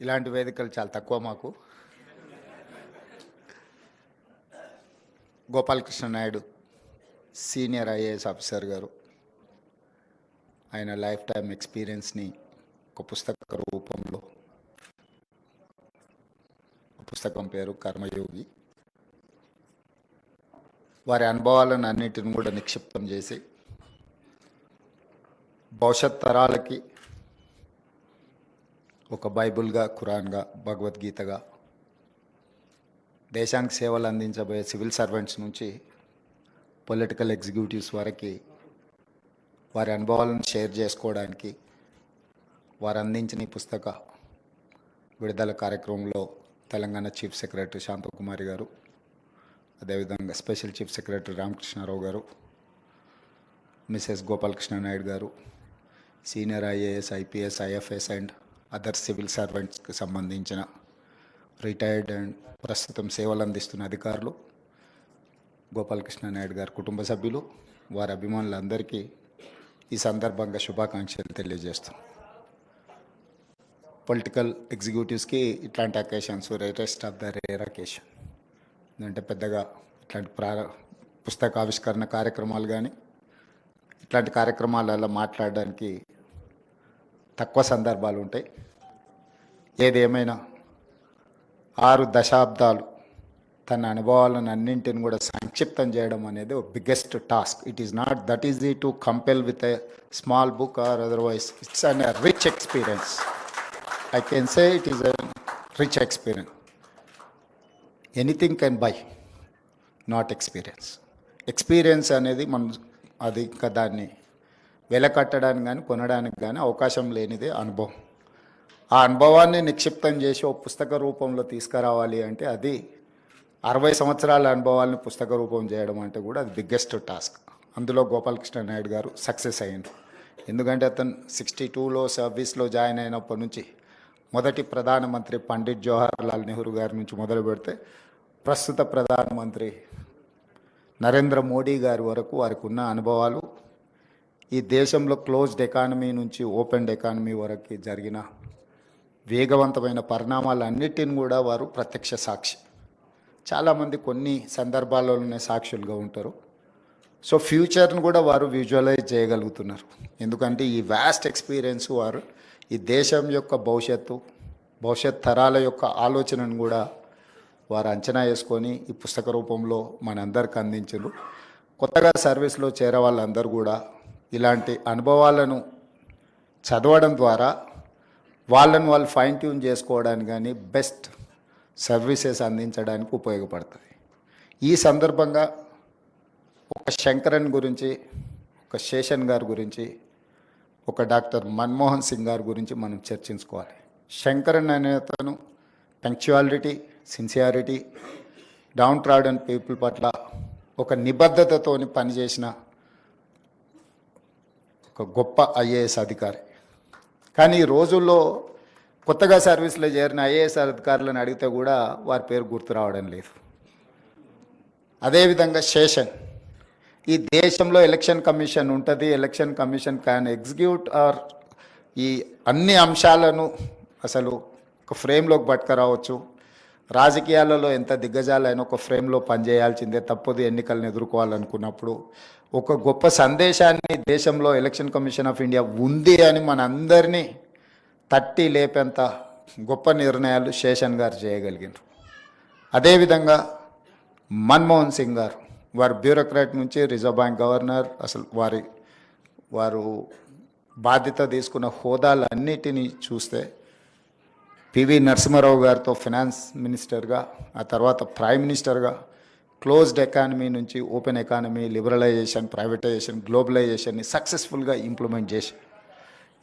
ఇలాంటి వేదికలు చాలా తక్కువ మాకు. Gopalakrishna Naidu senior IAS officer garu ఆయన లైఫ్ టైం ఎక్స్పీరియన్స్ని ఒక పుస్తక రూపంలో పుస్తకం పేరు కర్మయోగి. వారి అనుభవాలను అన్నిటిని కూడా నిక్షిప్తం చేసి భవిష్యత్ తరాలకి ఒక బైబుల్గా ఖురాన్గా భగవద్గీతగా దేశానికి సేవలు అందించబోయే సివిల్ సర్వెంట్స్ నుంచి పొలిటికల్ ఎగ్జిక్యూటివ్స్ వరకు వారి అనుభవాలను షేర్ చేసుకోవడానికి వారు అందించిన ఈ పుస్తక విడుదల కార్యక్రమంలో తెలంగాణ చీఫ్ సెక్రటరీ శాంతకుమారి గారు అదేవిధంగా స్పెషల్ చీఫ్ సెక్రటరీ రామకృష్ణారావు గారు Mrs Gopalakrishna Naidu garu senior IAS IPS IFS and other civil సర్వెంట్స్కి సంబంధించిన రిటైర్డ్ అండ్ ప్రస్తుతం సేవలు అందిస్తున్న అధికారులు గోపాలకృష్ణ నాయుడు గారి కుటుంబ సభ్యులు వారి అభిమానులందరికీ ఈ సందర్భంగా శుభాకాంక్షలు తెలియజేస్తాం పొలిటికల్ ఎగ్జిక్యూటివ్స్కి ఇట్లాంటి occasions rarest of the rare occasion అంటే పెద్దగా ఇట్లాంటి ప్రా పుస్తక ఆవిష్కరణ కార్యక్రమాలు కానీ ఇట్లాంటి కార్యక్రమాలలో మాట్లాడడానికి తక్కువ సందర్భాలు ఉంటాయి. ఏదేమైనా ఆరు దశాబ్దాలు తన అనుభవాలను అన్నింటిని కూడా సంక్షిప్తం చేయడం అనేది ఒక biggest task it is not that easy to compel with a small book or otherwise it's an rich experience I can say it is a rich experience anything can buy not experience experience అనేది మనం అది ఇంకా దాన్ని వెలకట్టడానికి కానీ కొనడానికి కానీ అవకాశం లేనిదే అనుభవం. ఆ అనుభవాన్ని నిక్షిప్తం చేసి ఓ పుస్తక రూపంలో తీసుకురావాలి అంటే అది అరవై సంవత్సరాల అనుభవాల్ని పుస్తక రూపం చేయడం అంటే కూడా అది బిగ్గెస్ట్ టాస్క్. అందులో గోపాలకృష్ణ నాయుడు గారు సక్సెస్ అయ్యారు ఎందుకంటే అతను సిక్స్టీ టూలో సర్వీస్లో జాయిన్ అయినప్పటి నుంచి మొదటి ప్రధానమంత్రి పండిట్ జవహర్లాల్ నెహ్రూ గారి నుంచి మొదలు పెడితే ప్రస్తుత ప్రధానమంత్రి నరేంద్ర మోడీ గారి వరకు వారికి ఉన్న అనుభవాలు ఈ దేశంలో క్లోజ్డ్ ఎకానమీ నుంచి ఓపెన్ ఎకానమీ వరకు జరిగిన వేగవంతమైన పరిణామాలన్నిటిని కూడా వారు ప్రత్యక్ష సాక్షి. చాలామంది కొన్ని సందర్భాల్లోనే సాక్షులుగా ఉంటారు. సో ఫ్యూచర్ను కూడా వారు విజువలైజ్ చేయగలుగుతున్నారు. ఎందుకంటే ఈ వ్యాస్ట్ ఎక్స్పీరియన్స్ వారు ఈ దేశం యొక్క భవిష్యత్తు భవిష్యత్ తరాల యొక్క ఆలోచనను కూడా వారు అంచనా వేసుకొని ఈ పుస్తక రూపంలో మనందరికి అందించారు కొత్తగా సర్వీస్లో చేరే వాళ్ళందరూ కూడా ఇలాంటి అనుభవాలను చదవడం ద్వారా వాళ్ళని వాళ్ళు ఫైన్ ట్యూన్ చేసుకోవడానికి కానీ బెస్ట్ సర్వీసెస్ అందించడానికి ఉపయోగపడుతుంది ఈ సందర్భంగా ఒక శంకరన్ గురించి ఒక శేషన్ గారి గురించి ఒక డాక్టర్ మన్మోహన్ సింగ్ గారి గురించి మనం చర్చించుకోవాలి. శంకరన్ అనే అతను punctuality sincerity down trodden people పట్ల ఒక నిబద్ధతతోని పనిచేసిన ఒక గొప్ప ఐఏఎస్ అధికారి. కానీ ఈ రోజుల్లో కొత్తగా సర్వీస్లో చేరిన ఐఏఎస్ అధికారులను అడిగితే కూడా వారి పేరు గుర్తు రావడం లేదు. అదేవిధంగా శేషన్. ఈ దేశంలో ఎలక్షన్ కమిషన్ ఉంటుంది election commission can execute or ఈ అన్ని అంశాలను అసలు ఒక ఫ్రేమ్లోకి పట్టుకురావచ్చు. రాజకీయాలలో ఎంత దిగ్గజాలైనా ఒక ఫ్రేమ్లో పనిచేయాల్సిందే తప్పదు ఎన్నికలను ఎదుర్కోవాలనుకున్నప్పుడు. ఒక గొప్ప సందేశాన్ని దేశంలో ఎలక్షన్ కమిషన్ ఆఫ్ ఇండియా ఉంది అని మనందరినీ తట్టి లేపేంత గొప్ప నిర్ణయాలు శేషన్ గారు చేయగలిగారు అదేవిధంగా మన్మోహన్ సింగ్ గారు వారు బ్యూరోక్రాట్ నుంచి రిజర్వ్ బ్యాంక్ గవర్నర్ అసలు వారి వారు బాధ్యత తీసుకున్న హోదాలన్నిటినీ చూస్తే పివి నరసింహారావు గారితో ఫినాన్స్ మినిస్టర్గా ఆ తర్వాత ప్రైమ్ మినిస్టర్గా క్లోజ్డ్ ఎకానమీ నుంచి ఓపెన్ ఎకానమీ లిబరలైజేషన్ ప్రైవేటైజేషన్ గ్లోబలైజేషన్ని సక్సెస్ఫుల్గా ఇంప్లిమెంట్ చేసి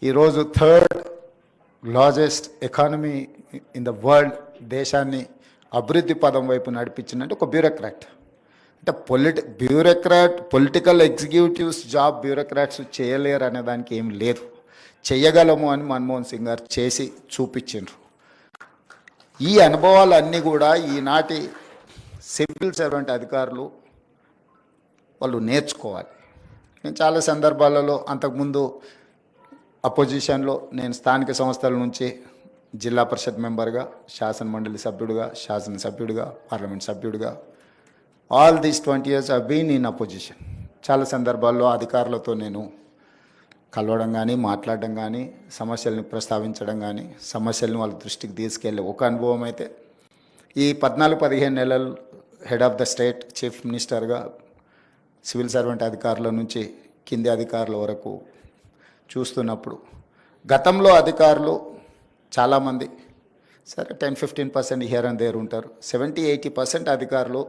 ఈరోజు third largest economy in the world దేశాన్ని అభివృద్ధి పదం వైపు నడిపించిందంటే ఒక బ్యూరోక్రాట్. అంటే పొలిటి bureaucrat political executives job bureaucrats చేయలేరు అనే దానికి ఏం లేదు. చేయగలము అని మన్మోహన్ సింగ్ గారు చేసి చూపించిండ్రు. ఈ అనుభవాలన్నీ కూడా ఈనాటి సివిల్ సర్వెంట్ అధికారులు వాళ్ళు నేర్చుకోవాలి. నేను చాలా సందర్భాలలో అంతకుముందు అపోజిషన్లో నేను స్థానిక సంస్థల నుంచి జిల్లా పరిషత్ మెంబర్గా శాసన మండలి సభ్యుడిగా శాసనసభ్యుడిగా పార్లమెంట్ సభ్యుడిగా all these twenty years I been in opposition చాలా సందర్భాల్లో అధికారులతో నేను కలవడం కానీ మాట్లాడడం కానీ సమస్యలను ప్రస్తావించడం కానీ సమస్యలను వాళ్ళ దృష్టికి తీసుకెళ్ళే ఒక అనుభవం అయితే ఈ పద్నాలుగు పదిహేను నెలలు head of the state chief మినిస్టర్గా సివిల్ సర్వెంట్ అధికారుల నుంచి కింది అధికారుల వరకు చూస్తున్నప్పుడు గతంలో అధికారులు చాలామంది సరే ten fifteen percent here and there ఉంటారు. సెవెంటీ ఎయిటీ పర్సెంట్ అధికారులు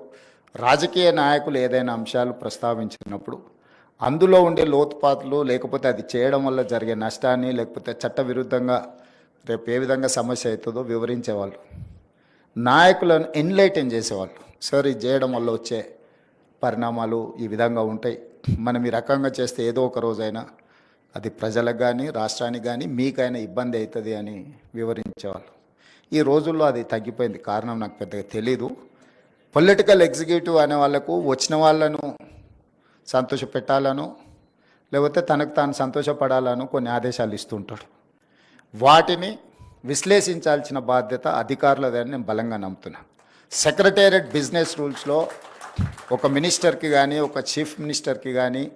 రాజకీయ నాయకులు ఏదైనా అంశాలు ప్రస్తావించినప్పుడు అందులో ఉండే లోతుపాతులు లేకపోతే అది చేయడం వల్ల జరిగే నష్టాన్ని లేకపోతే చట్టవిరుద్ధంగా రేపు ఏ విధంగా సమస్య అవుతుందో వివరించేవాళ్ళు. నాయకులను ఎన్లైటన్ చేసేవాళ్ళు. సార్ ఇది చేయడం వల్ల వచ్చే పరిణామాలు ఈ విధంగా ఉంటాయి. మనం ఈ రకంగా చేస్తే ఏదో ఒక రోజైనా అది ప్రజలకు కానీ రాష్ట్రానికి కానీ మీకైనా ఇబ్బంది అవుతుంది అని వివరించేవాళ్ళు. ఈ రోజుల్లో అది తగ్గిపోయింది. కారణం నాకు పెద్దగా తెలీదు. పొలిటికల్ ఎగ్జిక్యూటివ్ అనే వాళ్ళకు వచ్చిన వాళ్ళను సంతోష పెట్టాలను లేకపోతే తనకు తాను సంతోషపడాలను కొన్ని ఆదేశాలు ఇస్తుంటాడు. వాటిని విశ్లేషించాల్సిన బాధ్యత అధికారులదని నేను బలంగా నమ్ముతున్నా. సెక్రటేరియట్ బిజినెస్ రూల్స్లో ఒక మినిస్టర్కి కానీ ఒక చీఫ్ మినిస్టర్కి కానీ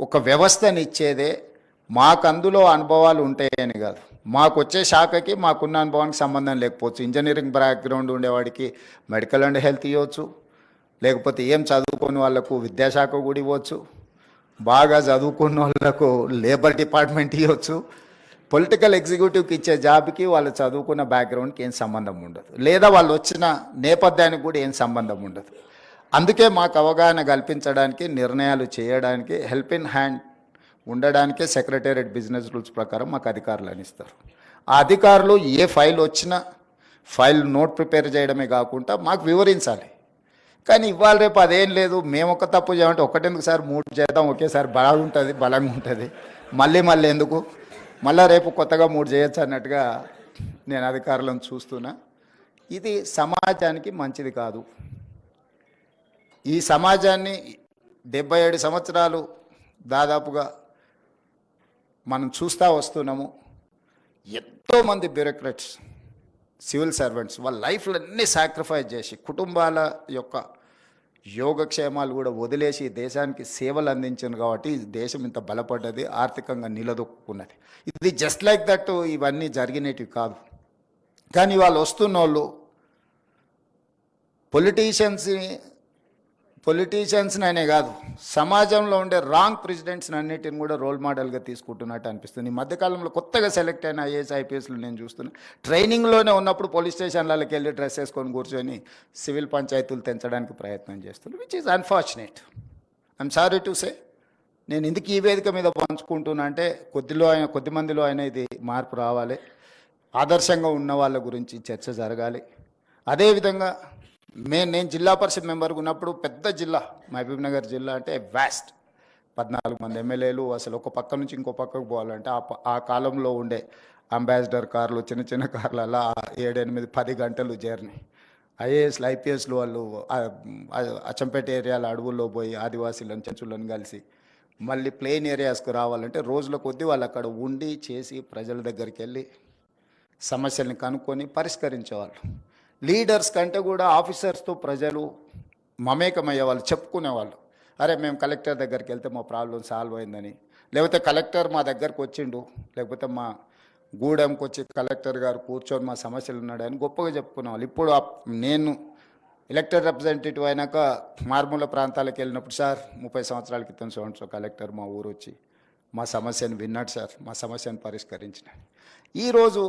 ఒక వ్యవస్థని ఇచ్చేదే మాకు అందులో అనుభవాలు ఉంటాయని కాదు. మాకు వచ్చే శాఖకి మాకున్న అనుభవానికి సంబంధం లేకపోవచ్చు. ఇంజనీరింగ్ బ్యాక్గ్రౌండ్ ఉండేవాడికి మెడికల్ అండ్ హెల్త్ ఇవ్వచ్చు. లేకపోతే ఏం చదువుకోని వాళ్ళకు విద్యాశాఖ కూడా ఇవ్వచ్చు బాగా చదువుకున్న వాళ్ళకు లేబర్ డిపార్ట్మెంట్ ఇవ్వచ్చు. పొలిటికల్ ఎగ్జిక్యూటివ్కి ఇచ్చే జాబ్కి వాళ్ళు చదువుకున్న బ్యాక్గ్రౌండ్కి ఏం సంబంధం ఉండదు. లేదా వాళ్ళు వచ్చిన నేపథ్యానికి కూడా ఏం సంబంధం ఉండదు. అందుకే మాకు అవగాహన కల్పించడానికి నిర్ణయాలు చేయడానికి హెల్ప్ ఇన్ హ్యాండ్ ఉండడానికే సెక్రటేరియట్ బిజినెస్ రూల్స్ ప్రకారం మాకు అధికారులు ఇస్తారు. ఆ అధికారులు ఏ ఫైల్ వచ్చినా ఫైల్ నోట్ ప్రిపేర్ చేయడమే కాకుండా మాకు వివరించాలి. కానీ ఇవాళ రేపు అదేం లేదు మేము ఒక తప్పు చేయమంటే ఒకటెందుకు సార్? మూడు చేద్దాం ఒకేసారి బాగుంటుంది బలంగా ఉంటుంది మళ్ళీ మళ్ళీ ఎందుకు? మళ్ళీ రేపు కొత్తగా మూడు చేయొచ్చు అన్నట్టుగా నేను అధికారులను చూస్తున్నా. ఇది సమాజానికి మంచిది కాదు. ఈ సమాజాన్ని డెబ్బై ఏడు సంవత్సరాలు దాదాపుగా మనం చూస్తూ వస్తున్నాము. ఎంతోమంది బ్యూరోక్రాట్స్ సివిల్ సర్వెంట్స్ వాళ్ళ లైఫ్లో అన్నీ సాక్రిఫైస్ చేసి కుటుంబాల యొక్క యోగక్షేమాలు కూడా వదిలేసి దేశానికి సేవలు అందించారు కాబట్టి దేశం ఇంత బలపడ్డది ఆర్థికంగా నిలదొక్కున్నది. ఇది జస్ట్ లైక్ దట్ ఇవన్నీ జరిగినవి కాదు. కానీ వాళ్ళు వస్తున్న వాళ్ళు పొలిటీషియన్స్ని పొలిటీషియన్స్ని అనే కాదు సమాజంలో ఉండే రాంగ్ ప్రెసిడెంట్స్ని అన్నిటిని కూడా రోల్ మోడల్గా తీసుకుంటున్నట్టు అనిపిస్తుంది. ఈ మధ్యకాలంలో కొత్తగా సెలెక్ట్ అయిన ఐఏఎస్ ఐపీఎస్లు నేను చూస్తున్నా. ట్రైనింగ్లోనే ఉన్నప్పుడు పోలీస్ స్టేషన్లకి వెళ్ళి డ్రెస్ వేసుకొని కూర్చొని సివిల్ పంచాయతీలు తెంచడానికి ప్రయత్నం చేస్తున్నారు which is unfortunate I'm sorry to say నేను ఎందుకు ఈ వేదిక మీద పంచుకుంటున్నా అంటే కొద్దిలో అయిన కొద్ది మందిలో అయినా ఇది మార్పు రావాలి. ఆదర్శంగా ఉన్న వాళ్ళ గురించి చర్చ జరగాలి. అదేవిధంగా మే నేను జిల్లా పరిషత్ మెంబర్గా ఉన్నప్పుడు పెద్ద జిల్లా మహబూబ్ నగర్ జిల్లా అంటే వ్యాస్ట్ పద్నాలుగు మంది ఎమ్మెల్యేలు అసలు ఒక పక్క నుంచి ఇంకో పక్కకు పోవాలంటే ఆ ప- ఆ కాలంలో ఉండే అంబాసిడర్ కార్లు చిన్న చిన్న కార్లు అలా ఏడెనిమిది పది గంటలు జర్నీ. ఐఏఎస్లు ఐపీఎస్లు వాళ్ళు అచ్చంపేట ఏరియాల అడవుల్లో పోయి ఆదివాసీలను చెంచులను కలిసి మళ్ళీ ప్లెయిన్ ఏరియాస్కు రావాలంటే రోజుల కొద్దీ వాళ్ళు అక్కడ ఉండి చేసి ప్రజల దగ్గరికి వెళ్ళి సమస్యల్ని కనుక్కొని పరిష్కరించేవాళ్ళు. లీడర్స్ కంటే కూడా ఆఫీసర్స్తో ప్రజలు మమేకమయ్యే వాళ్ళు చెప్పుకునేవాళ్ళు. అరే మేము కలెక్టర్ దగ్గరికి వెళ్తే మా ప్రాబ్లం సాల్వ్ అయిందని. లేకపోతే కలెక్టర్ మా దగ్గరకు వచ్చిండు లేకపోతే మా గూడెంకి వచ్చి కలెక్టర్ గారు కూర్చొని మా సమస్యలు ఉన్నాడని గొప్పగా చెప్పుకునేవాళ్ళు. ఇప్పుడు నేను ఎలక్టెడ్ రిప్రజెంటేటివ్ అయినాక మారుమూల ప్రాంతాలకు వెళ్ళినప్పుడు సార్ ముప్పై సంవత్సరాల క్రితం సంవత్సరం కలెక్టర్ మా ఊరు వచ్చి మా సమస్యను విన్నాడు సార్. మా సమస్యను పరిష్కరించిన ఈరోజు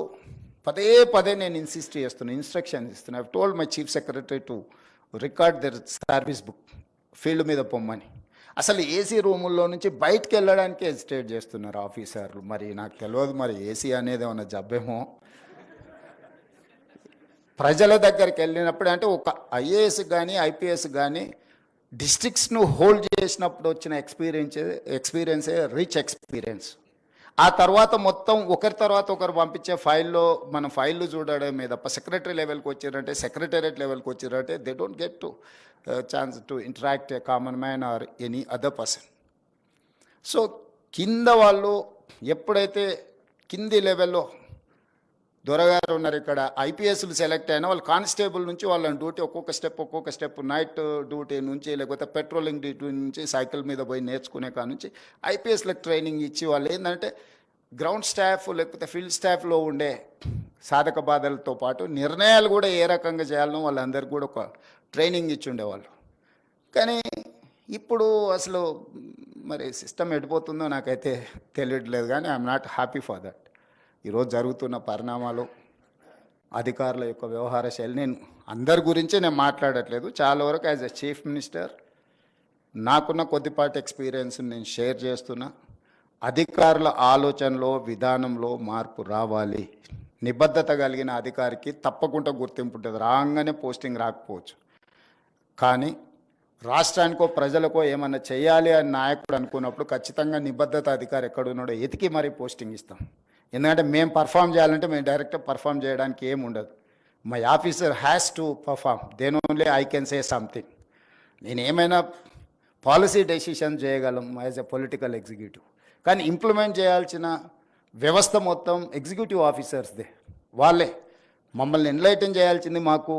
పదే పదే నేను ఇన్సిస్ట్ చేస్తున్నాను ఇన్స్ట్రక్షన్స్ ఇస్తున్నా. I told my chief secretary to record their service book field మీద పొమ్మని. అసలు ఏసీ రూముల్లో నుంచి బయటకు వెళ్ళడానికి హెజిటేట్ చేస్తున్నారు ఆఫీసర్లు. మరి నాకు తెలియదు మరి ఏసీ అనేది ఏమన్నా జబ్బేమో. ప్రజల దగ్గరికి వెళ్ళినప్పుడు అంటే ఒక ఐఏఎస్ కానీ ఐపీఎస్ కానీ డిస్ట్రిక్ట్స్ను హోల్డ్ చేసినప్పుడు వచ్చిన ఎక్స్పీరియన్స్ ఎక్స్పీరియన్సే రిచ్ ఎక్స్పీరియన్స్ ఆ తర్వాత మొత్తం ఒకరి తర్వాత ఒకరు పంపించే ఫైల్లో మన ఫైళ్ళు చూడడం మీద సెక్రటరీ లెవెల్కి వచ్చారంటే సెక్రటరియట్ లెవెల్కి వచ్చారంటే they don't get to chance uh, to interact a common man or any other person so కింద వాళ్ళు ఎప్పుడైతే కింది లెవెల్లో దొరగారు ఉన్నారు ఇక్కడ. ఐపీఎస్లు సెలెక్ట్ అయినా వాళ్ళు కానిస్టేబుల్ నుంచి వాళ్ళని డ్యూటీ ఒక్కొక్క స్టెప్ ఒక్కొక్క స్టెప్ నైట్ డ్యూటీ నుంచి లేకపోతే పెట్రోలింగ్ డ్యూటీ నుంచి సైకిల్ మీద పోయి నేర్చుకునే కాడ నుంచి ఐపీఎస్లకు ట్రైనింగ్ ఇచ్చి వాళ్ళు ఏంటంటే గ్రౌండ్ స్టాఫ్ లేకపోతే ఫీల్డ్ స్టాఫ్లో ఉండే సాధక బాధలతో పాటు నిర్ణయాలు కూడా ఏ రకంగా చేయాలనో వాళ్ళందరికీ కూడా ఒక ట్రైనింగ్ ఇచ్చి ఉండేవాళ్ళు. కానీ ఇప్పుడు అసలు మరి సిస్టమ్ ఎడిపోతుందో నాకైతే తెలియట్లేదు కానీ I'm not happy for that. ఈరోజు జరుగుతున్న పరిణామాలు అధికారుల యొక్క వ్యవహార శైలి నేను అందరి గురించి నేను మాట్లాడట్లేదు. చాలా వరకు యాజ్ ఎ చీఫ్ మినిస్టర్ నాకున్న కొద్దిపాటి ఎక్స్పీరియన్స్ నేను షేర్ చేస్తున్నా. అధికారుల ఆలోచనలో విధానంలో మార్పు రావాలి. నిబద్ధత కలిగిన అధికారికి తప్పకుండా గుర్తింపు ఉంటుంది. రాగానే పోస్టింగ్ రాకపోవచ్చు. కానీ రాష్ట్రానికో ప్రజలకో ఏమన్నా చేయాలి అని నాయకుడు అనుకున్నప్పుడు ఖచ్చితంగా నిబద్ధత అధికారి ఎక్కడున్నాడో ఎతికి మరీ పోస్టింగ్ ఇస్తాం. ఎందుకంటే మేము పర్ఫామ్ చేయాలంటే మేము డైరెక్ట్ పర్ఫామ్ చేయడానికి ఏమి ఉండదు. My officer has to perform then only I can say something నేను ఏమైనా పాలసీ డెసిషన్ చేయగలం యాజ్ ఎ పొలిటికల్ ఎగ్జిక్యూటివ్ కానీ ఇంప్లిమెంట్ చేయాల్సిన వ్యవస్థ మొత్తం ఎగ్జిక్యూటివ్ ఆఫీసర్స్దే వాళ్ళే. మమ్మల్ని ఎన్లైటన్ చేయాల్సింది మాకు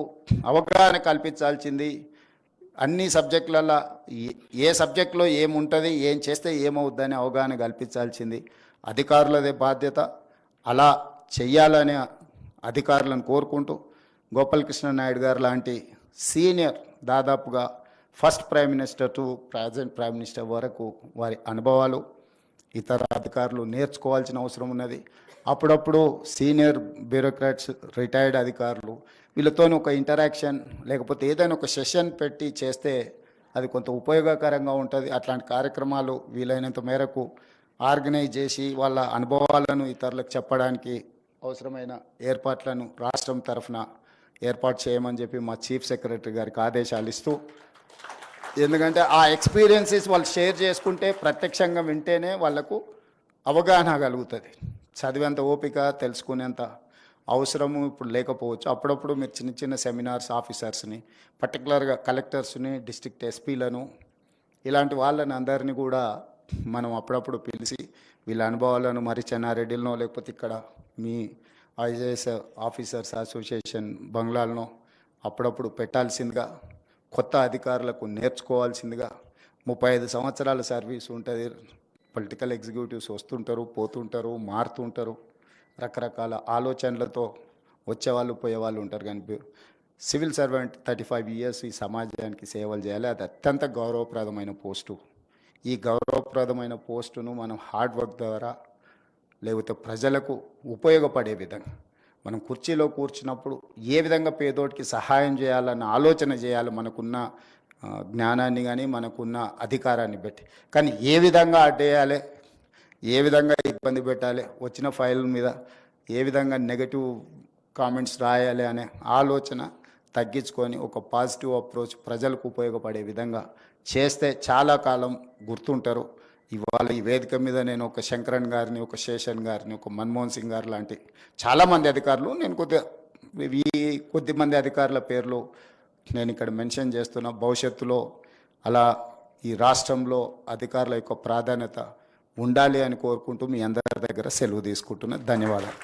అవగాహన కల్పించాల్సింది అన్ని సబ్జెక్టులలో ఏ- ఏ సబ్జెక్టులో ఏముంటుంది ఏం చేస్తే ఏమవుద్దని అవగాహన కల్పించాల్సింది. అధికారులదే బాధ్యత. అలా చెయ్యాలనే అధికారులను కోరుకుంటూ గోపాలకృష్ణ నాయుడు గారు లాంటి సీనియర్ దాదాపుగా first prime minister to present prime minister వరకు వారి అనుభవాలు ఇతర అధికారులు నేర్చుకోవాల్సిన అవసరం ఉన్నది. అప్పుడప్పుడు సీనియర్ బ్యూరోక్రాట్స్ రిటైర్డ్ అధికారులు వీళ్ళతో ఒక ఇంటరాక్షన్ లేకపోతే ఏదైనా ఒక సెషన్ పెట్టి చేస్తే అది కొంత ఉపయోగకరంగా ఉంటుంది. అట్లాంటి కార్యక్రమాలు వీలైనంత మేరకు ఆర్గనైజ్ చేసి వాళ్ళ అనుభవాలను ఇతరులకు చెప్పడానికి అవసరమైన ఏర్పాట్లను రాష్ట్రం తరఫున ఏర్పాటు చేయమని చెప్పి మా చీఫ్ సెక్రటరీ గారికి ఆదేశాలు ఇస్తూ ఎందుకంటే ఆ ఎక్స్పీరియన్సెస్ వాళ్ళు షేర్ చేసుకుంటే ప్రత్యక్షంగా వింటేనే వాళ్ళకు అవగాహన కలుగుతుంది. చదివేంత ఓపిక తెలుసుకునేంత అవసరము ఇప్పుడు లేకపోవచ్చు. అప్పుడప్పుడు మీరు చిన్న చిన్న సెమినార్స్ ఆఫీసర్స్ని పర్టికులర్గా కలెక్టర్స్ని డిస్ట్రిక్ట్ ఎస్పీలను ఇలాంటి వాళ్ళని అందరినీ కూడా మనం అప్పుడప్పుడు పిలిచి వీళ్ళ అనుభవాలను మరి చెన్నారెడ్డిలనో లేకపోతే ఇక్కడ మీ ఐఏఎస్ ఆఫీసర్స్ అసోసియేషన్ బంగ్లాలనో అప్పుడప్పుడు పెట్టాల్సిందిగా కొత్త అధికారులకు నేర్చుకోవాల్సిందిగా ముప్పై ఐదు సంవత్సరాల సర్వీస్ ఉంటుంది. పొలిటికల్ ఎగ్జిక్యూటివ్స్ వస్తుంటారు పోతుంటారు మారుతుంటారు. రకరకాల ఆలోచనలతో వచ్చేవాళ్ళు పోయేవాళ్ళు ఉంటారు. కానీ civil servant thirty five years ఈ సమాజానికి సేవలు చేయాలి. అది అత్యంత గౌరవప్రదమైన పోస్టు. ఈ గౌరవప్రదమైన పోస్టును మనం హార్డ్ వర్క్ ద్వారా లేకపోతే ప్రజలకు ఉపయోగపడే విధంగా మనం కుర్చీలో కూర్చున్నప్పుడు ఏ విధంగా పేదోడికి సహాయం చేయాలన్న ఆలోచన చేయాలి మనకున్న జ్ఞానాన్ని కానీ మనకున్న అధికారాన్ని బట్టి. కానీ ఏ విధంగా అడ్డేయాలి ఏ విధంగా ఇబ్బంది పెట్టాలి వచ్చిన ఫైల్ మీద ఏ విధంగా నెగటివ్ కామెంట్స్ రాయాలి అనే ఆలోచన తగ్గించుకొని ఒక పాజిటివ్ అప్రోచ్ ప్రజలకు ఉపయోగపడే విధంగా చేస్తే చాలా కాలం గుర్తుంటారు. ఇవాళ ఈ వేదిక మీద నేను ఒక శంకరన్ గారిని ఒక శేషన్ గారిని ఒక మన్మోహన్ సింగ్ గారు లాంటి చాలామంది అధికారులు నేను కొద్దిగా ఈ కొద్ది మంది అధికారుల పేర్లు నేను ఇక్కడ మెన్షన్ చేస్తున్న. భవిష్యత్తులో అలా ఈ రాష్ట్రంలో అధికారుల యొక్క ప్రాధాన్యత ఉండాలి అని కోరుకుంటూ మీ అందరి దగ్గర సెలవు తీసుకుంటున్నా. ధన్యవాదాలు.